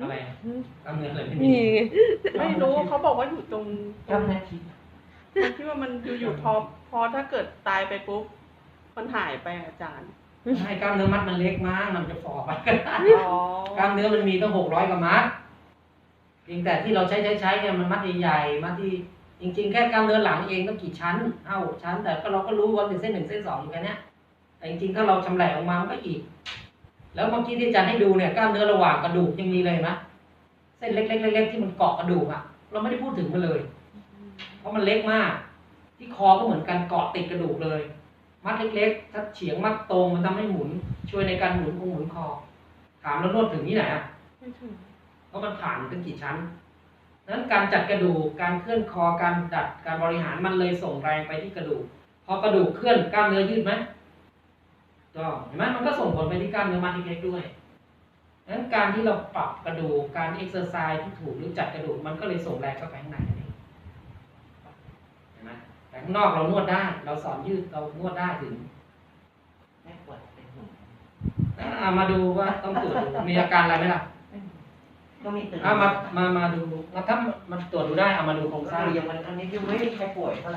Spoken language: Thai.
อะไรกล้ามเนื้ออะไรไม่มีนี่ไงไม่รู้เขาบอกว่าอยู่ตรงตกรงำนาทีตรงที่ว่ามันอยู่ๆพอพอถ้าเกิดตายไปปุ๊บมันหายไปอาจารย์ให้กล้ามเนื้อมัดมันเล็กมากมันจะฝ่อไปก็ได้อ๋อกล้ามเนื้อมันมีตั้งหกร้อยกว่ามัดเพียงแต่ที่เราใช้ใช้ใช้เนี่ยมันมัดใหญ่ๆมัดที่จริง ๆ แค่กล้ามเนื้อหลังเองต้องกี่ชั้นเอ้าชั้น แต่ก็เราก็รู้ว่าเป็นเส้นหนึ่งเส้นสองอยู่แค่เนี้ยแต่จริงๆถ้าเราชำแหละออกมามันก็อีก แล้วเมื่อกี้ที่อาจารย์ให้ดูเนี่ยกล้ามเนื้อระหว่างกระดูกยังมีเลยเห็นไหมเส้นเล็กๆเล็กๆที่มันเกาะกระดูกอะเราไม่ได้พูดถึงมันเลย เพราะมันเล็กมาก ที่คอก็เหมือนกันเกาะติดกระดูกเลย มัดเล็กๆถ้าเฉียงมัดตรงมันทำให้หมุน ช่วยในการหมุนคงหมุนคอ ถามแล้วนวดถึงที่ไหนอะไม่ถึงเพราะมันผ่านตั้งกี่ชั้นนั้นการจัดกระดูกการเคลื่อนคอการดัดการบริหารมันเลยส่งแรงไปที่กระดูกพอกระดูกเคลื่อนกล้ามเนื้อยืดไหม ก็เห็นไหมมันก็ส่งผลไปที่กล้ามเนื้อมัดเล็กๆด้วยนั้นการที่เราปรับกระดูกการเอ็กซ์ไซส์ที่ถูกหรือจัดกระดูกมันก็เลยส่งแรงเข้าไปข้างในนั่นเองเห็นไหมแต่ข้างนอกเรานวดได้เราสอนยืดเรานวดได้ถึงไม่ปวดเป็นหุ่นเอามาดูว่าต้องตรวจดูมีอาการอะไรไหมล่ะก็มีตื่นเอามามามาดูแล้วถ้ามันตรวจดูได้เอามาดูโครงสร้างอย่างมันอันนี้ยังไม่มีใครป่วยเท่าไหร่